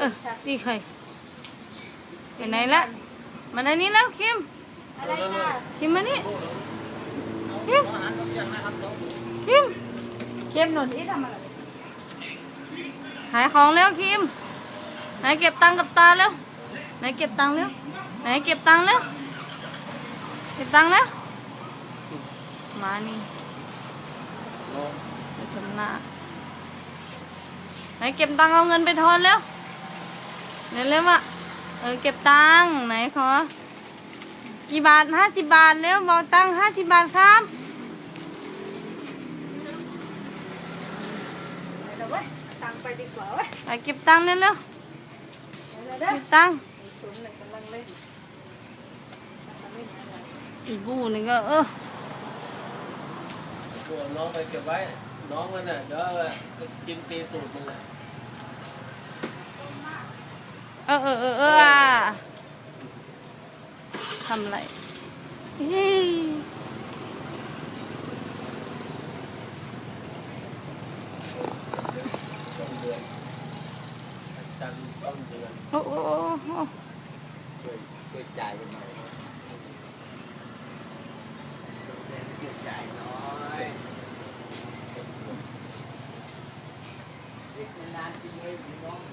เออตีไข่ไปไหนละมาได้นี้แล้วคิมอะไรค่ะคิมมานี่คิมคิมเข้มหนุนที่ทำอะไรหายของแล้วคิมไหนเก็บตังค์กับตาแล้วไหนเก็บตังค์แล้วไหนเก็บตังค์แล้วเก็บตังค์แล้วมานี่ไปทำหน้าไหนเก็บตังค์เอาเงินไปทอนแล้ว เดี๋ยวเร็วอะเออเก็บตังค์ไหนขอกี่บาทห้าสิบบาทแล้วบอกตังค์ห้าสิบบาทครับเดี๋ยวเว้ยตังไปดีกว่าเว้ยไปเก็บตังค์เร็วเร็วเดี๋ยวๆเด้อเก็บตังค์ศูนย์หนึ่งกำลังเล่นอีบูนี่ก็เออตัวน้องไปเก็บไว้ น้องมันน่ะเดี๋ยวกินตีตูดมันแหละเออเออเออเอออะทำอะไรเฮ้ยต้นเดือนจันทร์ต้นเดือนโอ้โอ้โอ้โอ้ช่วยช่วยจ่ายกันหน่อยช่วยจ่ายน่อยนานจริงเลยพี่น้อง